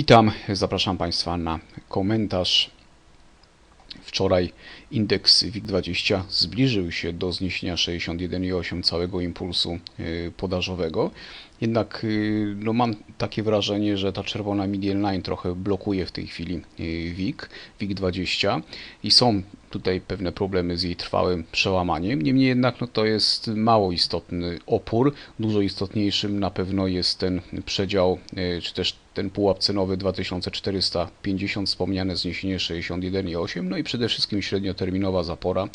Witam, zapraszam Państwa na komentarz. Wczoraj indeks WIG20 zbliżył się do zniesienia 61,8 całego impulsu y, podażowego. Jednak y, no, mam takie wrażenie, że ta czerwona median line trochę blokuje w tej chwili y, WIG, WIG20 i są tutaj pewne problemy z jej trwałym przełamaniem. Niemniej jednak no, to jest mało istotny opór. Dużo istotniejszym na pewno jest ten przedział, czy też ten pułap cenowy 2450, wspomniane zniesienie 61,8, no i przede wszystkim średnioterminowa zapora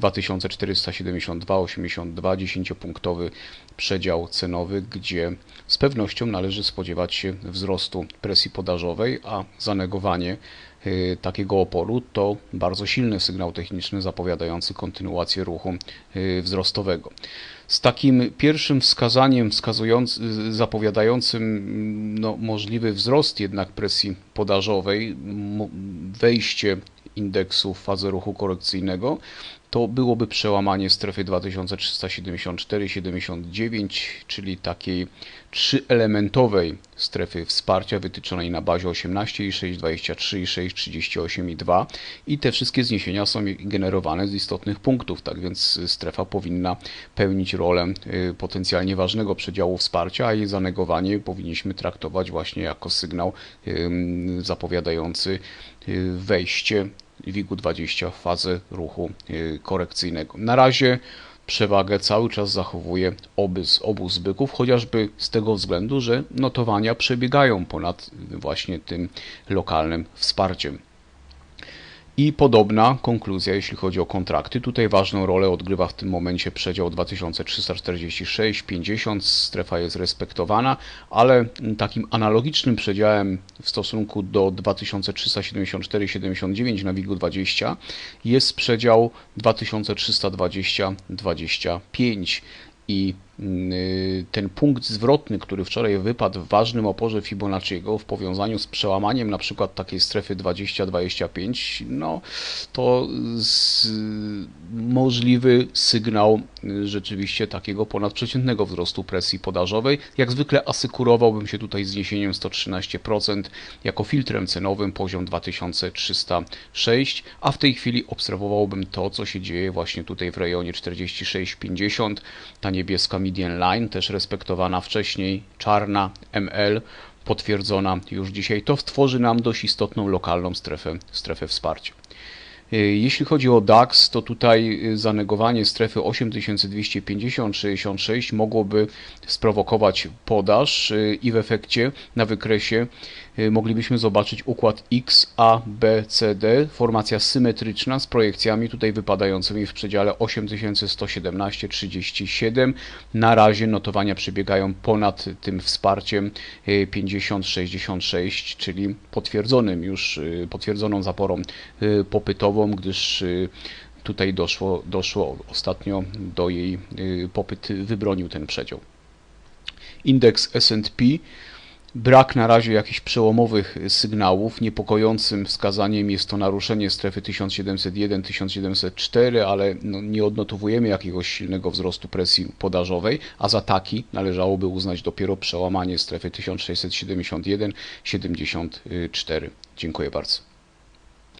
2472,82, 10-punktowy przedział cenowy, gdzie z pewnością należy spodziewać się wzrostu presji podażowej, a zanegowanie y, takiego oporu to bardzo silny sygnał techniczny zapowiadający kontynuację ruchu y, wzrostowego. Z takim pierwszym wskazaniem wskazującym, zapowiadającym no, możliwy wzrost jednak presji podażowej, wejście indeksu w fazę ruchu korekcyjnego, to byłoby przełamanie strefy 2374-79, czyli takiej trzyelementowej strefy wsparcia wytyczonej na bazie 18,6, 23,6, 38,2 i te wszystkie zniesienia są generowane z istotnych punktów, tak więc strefa powinna pełnić rolę y, potencjalnie ważnego przedziału wsparcia, a jej zanegowanie powinniśmy traktować właśnie jako sygnał zapowiadający y, wejście WIG-20 w fazę ruchu y, korekcyjnego. Na razie przewagę cały czas zachowuje obóz, obóz byków, chociażby z tego względu, że notowania przebiegają ponad właśnie tym lokalnym wsparciem. I podobna konkluzja, jeśli chodzi o kontrakty. Tutaj ważną rolę odgrywa w tym momencie przedział 2346-50. Strefa jest respektowana, ale takim analogicznym przedziałem w stosunku do 2374-79 na WIG-20 jest przedział 2320-25 i ten punkt zwrotny, który wczoraj wypadł w ważnym oporze Fibonacciego w powiązaniu z przełamaniem na przykład takiej strefy 20-25, no to możliwy sygnał y, rzeczywiście takiego ponadprzeciętnego wzrostu presji podażowej. Jak zwykle asykurowałbym się tutaj zniesieniem 113% jako filtrem cenowym poziom 2306, a w tej chwili obserwowałbym to, co się dzieje właśnie tutaj w rejonie 46-50. Ta niebieska median line, też respektowana wcześniej, czarna ML, potwierdzona już dzisiaj. To stworzy nam dość istotną lokalną strefę, strefę wsparcia. Y, jeśli chodzi o DAX, to tutaj y, zanegowanie strefy 8250-66 mogłoby sprowokować podaż y, i w efekcie na wykresie moglibyśmy zobaczyć układ X, A, B, C, D, formacja symetryczna z projekcjami tutaj wypadającymi w przedziale 8117-37. Na razie notowania przebiegają ponad tym wsparciem 50-66, czyli potwierdzonym już, potwierdzoną zaporą popytową gdyż y, tutaj doszło, doszło ostatnio do jej y, popyt wybronił ten przedział. Indeks S&P Brak na razie jakichś przełomowych sygnałów. Niepokojącym wskazaniem jest to naruszenie strefy 1701-1704, ale no nie odnotowujemy jakiegoś silnego wzrostu presji podażowej, a za taki należałoby uznać dopiero przełamanie strefy 1671-74. Dziękuję bardzo.